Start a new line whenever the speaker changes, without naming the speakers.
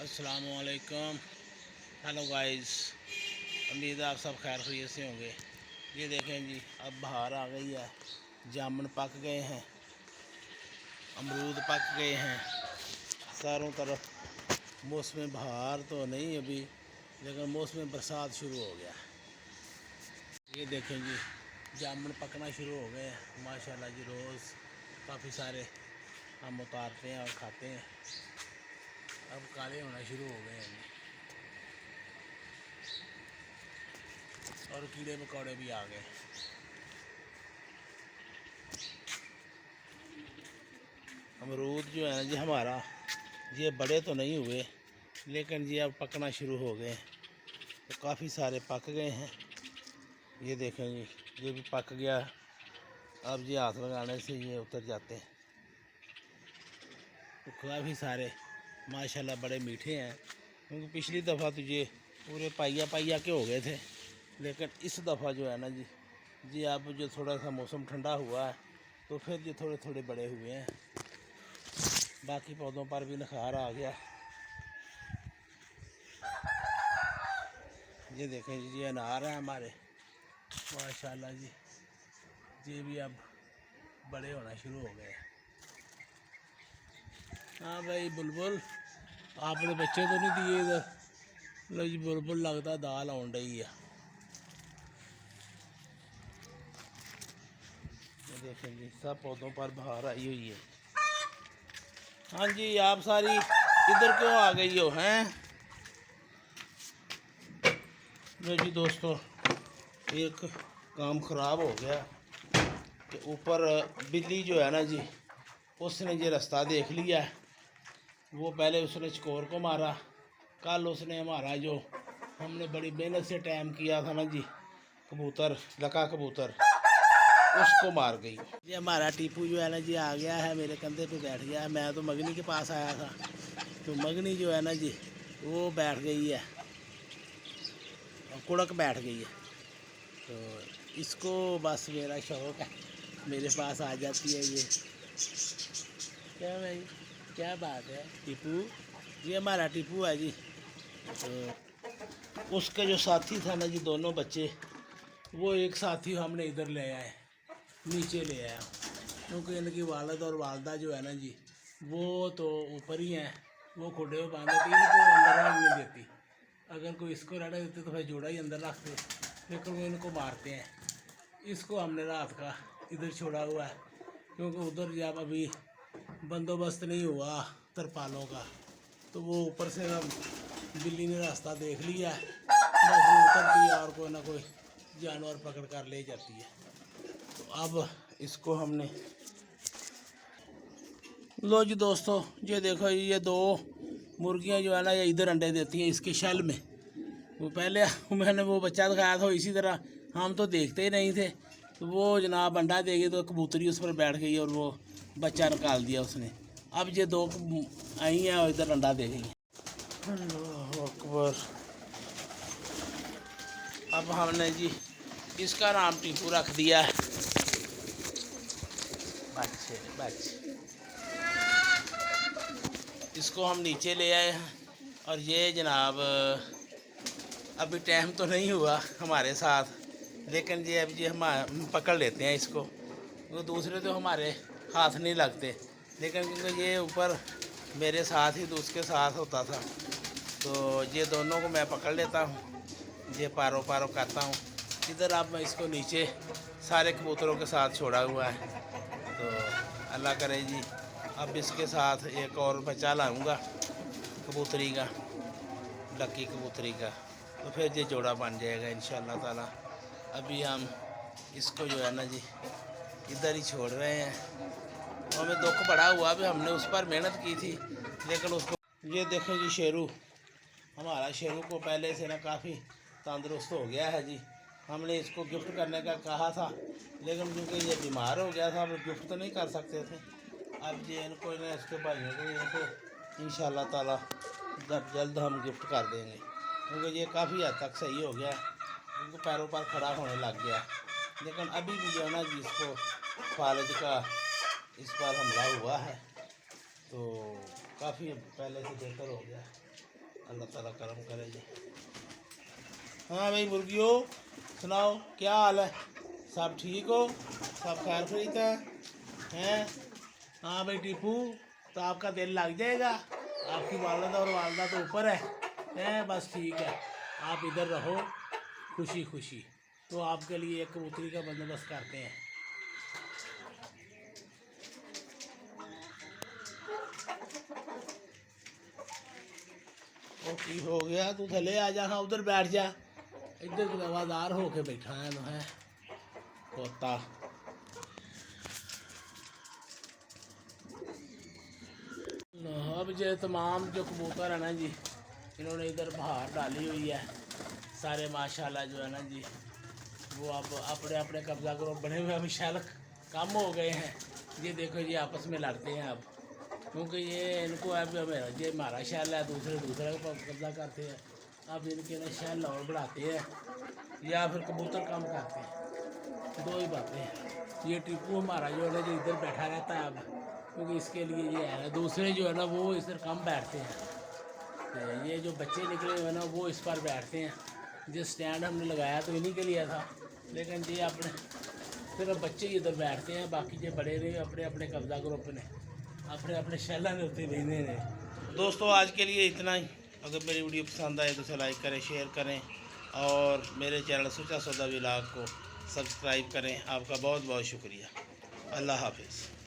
असलकम hello guys उम्मीद आप सब खैर खरीत से होंगे। ये देखें जी, अब बाहर आ गई है। जामुन पक गए हैं। अमरूद पक गए हैं। चारों तरफ़ मौसम बहार तो नहीं अभी, लेकिन मौसम बरसात शुरू हो गया। ये देखें जी, जामुन पकना शुरू हो गए माशाल्लाह जी, रोज़ काफ़ी सारे हम उतारते हैं और खाते हैं। अब काले होना शुरू हो गए हैं। और कीड़े मकोड़े भी आ गए। अमरूद जो है जी हमारा ये बड़े तो नहीं हुए, लेकिन ये अब पकना शुरू हो गए तो काफ़ी सारे पक गए हैं। ये देखें जी ये भी पक गया, अब ये हाथ लगाने से ये उतर जाते हैं। तो काफ़ी सारे माशाल्लाह बड़े मीठे हैं। क्योंकि पिछली दफ़ा तो ये पूरे पाइया पाइया के हो गए थे। लेकिन इस दफ़ा जो है ना जी जी अब जो थोड़ा सा मौसम ठंडा हुआ है तो फिर ये थोड़े थोड़े बड़े हुए हैं। बाकी पौधों पर भी निखार आ गया। ये देखें जी, ये अनार हैं हमारे। माशाल्लाह जी, ये भी अब बड़े होना शुरू हो गए हाँ भाई, बुलबुल। आपने बच्चे तो नहीं दिए जी बुलबुल लगता दाल रही है देखें जी सब पौधों पर बहार आई हुई है हाँ जी आप सारी इधर क्यों आ गई हो हैं लो जी दोस्तों एक काम ख़राब हो गया कि ऊपर बिल्ली जो है ना जी उसने ये रास्ता देख लिया है वो पहले उसने चकोर को मारा। कल उसने हमारा जो। हमने बड़ी मेहनत से टाइम किया था ना जी। कबूतर, लका कबूतर। उसको मार गई। ये हमारा टीपू जो है ना जी, आ गया है मेरे कंधे पे बैठ गया है। मैं तो मगनी के पास आया था। तो मगनी जो है ना जी, वो बैठ गई है। कुड़क बैठ गई है। तो इसको बस मेरा शौक है। मेरे पास आ जाती है ये। क्या भाई? क्या बात है? टीपू, ये हमारा टीपू है जी। तो उसका जो साथी था ना जी, दोनों बच्चे, वो एक साथी हमने इधर ले आए, नीचे ले आया। क्योंकि इनकी वालद और वालदा जो है ना जी, वो तो ऊपर ही हैं, वो खुडे हुए बांधे थे, इनको अंदर रहने नहीं देती। अगर कोई इसको रहने देते तो फिर जोड़ा ही अंदर रखते, लेकिन वो इनको मारते हैं। इसको हमने रात का इधर छोड़ा हुआ है, क्योंकि उधर जब अभी बंदोबस्त नहीं हुआ तरपालों का। तो वो ऊपर से अब बिल्ली ने रास्ता देख लिया। है बस उतरती है और कोई ना कोई जानवर पकड़ कर ले जाती है। तो अब इसको हमने लो जी दोस्तों, ये देखो, ये दो मुर्गियाँ जो है ना, ये इधर अंडे देती हैं इसके शल में। वो पहले मैंने वो बच्चा दिखाया था इसी तरह। हम तो देखते ही नहीं थे। तो वो जनाब अंडा दे देगी तो कबूतरी उस पर बैठ गई और वो बच्चा निकाल दिया उसने। अब ये दो आई हैं और इधर अंडा दे गई। अकबर। अब हमने जी इसका नाम टीपू रख दिया बच्चे बच्चे। इसको हम नीचे ले आए हैं और ये जनाब अभी टाइम तो नहीं हुआ हमारे साथ। लेकिन ये अब ये हम पकड़ लेते हैं इसको। वो दूसरे तो हमारे हाथ नहीं लगते। लेकिन क्योंकि ये ऊपर मेरे साथ ही तो उसके साथ होता था तो ये दोनों को मैं पकड़ लेता हूँ। ये पारो पारो करता हूँ। इधर अब मैं इसको नीचे सारे कबूतरों के साथ छोड़ा हुआ है। तो अल्लाह करे जी, अब इसके साथ एक और बच्चा लाऊँगा, कबूतरी का, लकी कबूतरी का। तो फिर ये जोड़ा बन जाएगा इन ताला। अभी हम इसको जो है ना जी, इधर ही छोड़ रहे हैं। और हमें दुख बड़ा हुआ भी हमने उस पर मेहनत की थी, लेकिन उसको ये देखें जी शेरू, हमारा शेरू को पहले से ना काफ़ी तंदुरुस्त हो गया है जी। हमने इसको गिफ्ट करने का कहा था, लेकिन क्योंकि ये बीमार हो गया था, हम गिफ्ट तो नहीं कर सकते थे। अब ये इनको, इन्हें इसके भाइयों को, इनको इन ताला जब जल्द हम गिफ्ट कर देंगे, क्योंकि ये काफ़ी हद तक सही हो गया इनको पैरों पर खड़ा होने लग गया। लेकिन अभी भी जो है ना जिसको फालज का इस पर हमला हुआ है। तो काफ़ी पहले से बेहतर हो गया। अल्लाह ताला करम करे जी। हाँ भाई मुर्गियों, सुनाओ, क्या हाल है? सब ठीक हो? सब खैर खरीद है? हैं? हाँ भाई टीपू तो आपका दिल लग जाएगा। आपकी वालदा और वालदा तो ऊपर है। हैं, बस ठीक है। आप इधर रहो। खुशी खुशी। तो आपके लिए एक कबूतरी का बंदोबस्त करते हैं। ठीक हो गया? तू थले आ जा हाँ उधर बैठ जा। इधर दवादार होके बैठा है ना है अब जो तमाम जो कबूतर है ना जी, इन्होंने इधर बाहर डाली हुई है। सारे माशाल्लाह जो है ना जी, वो अब अपने अपने कब्जा करो बने हुए शैल कम हो गए हैं। ये देखो ये आपस में लड़ते हैं अब। क्योंकि ये इनको अब ये हमारा शैल है, दूसरे दूसरे का कब्जा करते हैं। अब इनके ना शैल और बढ़ाते हैं, या फिर कबूतर काम करते हैं। दो ही बातें हैं। ये टीपू हमारा जो है ना जो, इधर बैठा रहता है अब। क्योंकि इसके लिए ये है ना, दूसरे जो है ना, वो इधर कम बैठते हैं। ये जो बच्चे निकले हुए हैं ना, वो इस पर बैठते हैं। जो स्टैंड हमने लगाया तो इन्हीं के लिए था। लेकिन ये अपने सिर्फ़ बच्चे ही इधर बैठते हैं, बाकी जो बड़े रहे, अपने अपने कब्जा ग्रुप ने, अपने अपने शैला ने उत्ते रहने ने। दोस्तों, आज के लिए इतना ही। अगर मेरी वीडियो पसंद आए तो उसे लाइक करें शेयर करें, और मेरे चैनल सुचा सौदा विलाग को सब्सक्राइब करें। आपका बहुत बहुत शुक्रिया। अल्लाह हाफिज़।